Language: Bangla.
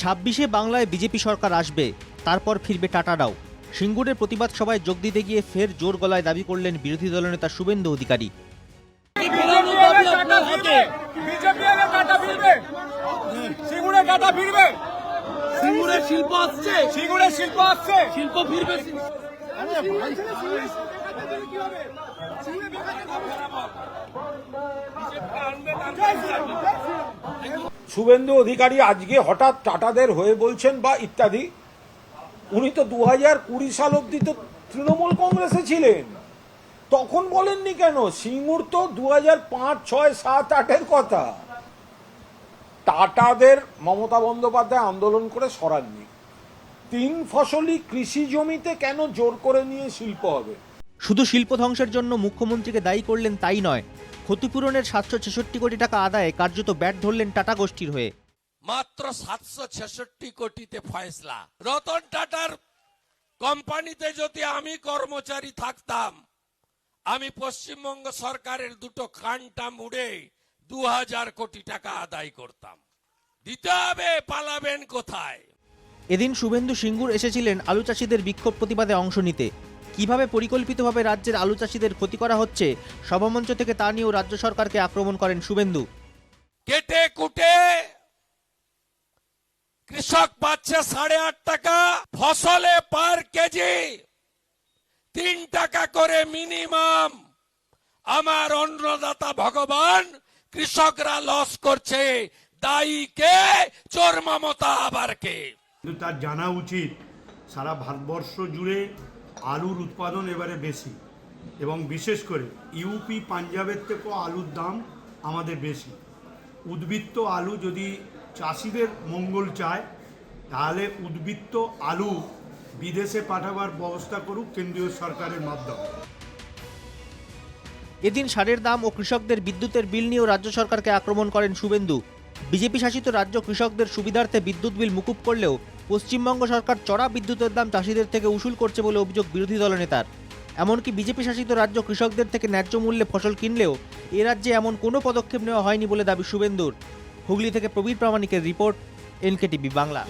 ছাব্বিশে বাংলায় বিজেপি সরকার আসবে তারপর ফিরবে টাটারাও। সিঙ্গুরের প্রতিবাদ সভায় যোগ দিতে গিয়ে ফের জোর গলায় দাবি করলেন বিরোধী দলনেতা শুভেন্দু অধিকারী। বিজেপি এলে কাটা ফিরবে সিঙ্গুরে কাটা ফিরবে সিঙ্গুরের শিল্প। আসছে শিল্প আসছে। শিল্প ফিরবে শুভেন্দু অধিকারী আজকে হঠাৎ টাটাদের হয়ে বলছেন বা ইত্যাদি। উনি তো দু হাজার কুড়ি সাল অব্দি তো তৃণমূল কংগ্রেসে ছিলেন। তখন বলেননি কেন? সিঙ্গুর তো দু হাজার পাঁচ, ছয়, সাত, আটের কথা। টাটাদের মমতা বন্দ্যোপাধ্যায় আন্দোলন করে সরাননি। তিন ফসলি কৃষি জমিতে কেন জোর করে নিয়ে শিল্প হবে? শুধু শিল্প ধ্বংসের জন্য মুখ্যমন্ত্রীকে দায়ী করলেন তাই নয় ক্ষতিপূরণের সাতশো ছেষট্টি কোটি টাকা আদায়ে কার্যত ব্যাট ধরলেন টাটা গোষ্ঠীর হয়ে। মাত্র সাতশো ছেষট্টি কোটিতে ফয়সলা। রতন টাটার কোম্পানিতে যদি আমি কর্মচারী থাকতাম আমি পশ্চিমবঙ্গ সরকারের দুটো কানটা মুড়ে দু হাজার কোটি টাকা আদায় করতাম। দিতে হবে পালাবেন কোথায়? এদিন শুভেন্দু সিঙ্গুর এসেছিলেন আলু চাষিদের বিক্ষোভ প্রতিবাদে অংশ নিতে। কীভাবে পরিকল্পিতভাবে রাজ্যের আলু চাষিদের ক্ষতি করা হচ্ছে? সভামঞ্চ থেকে তা নিয়েও রাজ্য সরকারকে আক্রমণ করেন শুভেন্দু। কেটে কুটে কৃষক পাচ্ছে সাড়ে আট টাকা ফসলে পার কেজি তিন টাকা করে মিনিমাম। আমার অন্নদাতা ভগবান কৃষকরা লস করছে দায়ী কে? চোর মমতা আবার কে কিন্তু তার জানা উচিত সারা ভারতবর্ষ জুড়ে আলুর উৎপাদন এবারে বেশি এবং বিশেষ করে ইউপি পাঞ্জাবের থেকেও আলুর দাম আমাদের বেশি। উদ্বৃত্ত আলু যদি চাষিদের মঙ্গল চায়, তাহলে উদ্বৃত্ত আলু বিদেশে পাঠাবার ব্যবস্থা করুক কেন্দ্রীয় সরকারের মাধ্যমে। এদিন সারের দাম ও কৃষকদের বিদ্যুতের বিল নিয়েও রাজ্য সরকারকে আক্রমণ করেন শুভেন্দু। বিজেপি শাসিত রাজ্য কৃষকদের সুবিধার্থে বিদ্যুৎ বিল মুকুব করলেও পশ্চিমবঙ্গ সরকার চড়া বিদ্যুতের দাম চাষিদের থেকে উসুল করছে বলে অভিযোগ বিরোধী দলনেতার এমনকি বিজেপি শাসিত রাজ্য কৃষকদের থেকে ন্যায্য মূল্যে ফসল কিনলেও এ রাজ্যে এমন কোনো পদক্ষেপ নেওয়া হয়নি বলে দাবি শুভেন্দুর। হুগলি থেকে প্রবীর প্রামাণিকের রিপোর্ট, এনকেটিভি বাংলা।